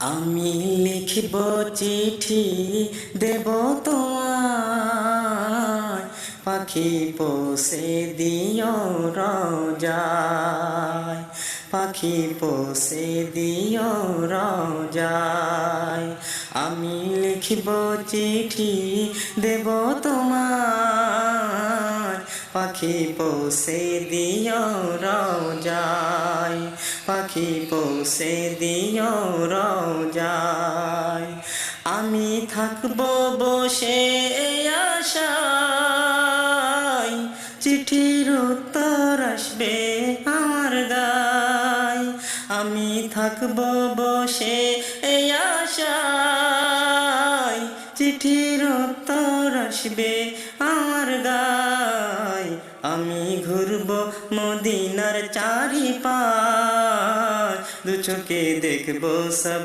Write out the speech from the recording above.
আমি লিখব চিঠি দেব তোমায়। পাখি পোষে দিও রোজায়। পাখি পোষে দিও রোজায়। আমি লিখিব চিঠি দেব তোমায়। পাখি পোষে দিও রোজায়। পাখি পোষে দিও রোজায়। আমি থাকব বসে আশায়। চিঠির উত্তর আসবে আমার গায়। আমি থাকব বসে আশায়। চিঠির উত্তর আসবে আমার গায়। আমি ঘুরব মদিনার চারি দু চোখে দেখবো সব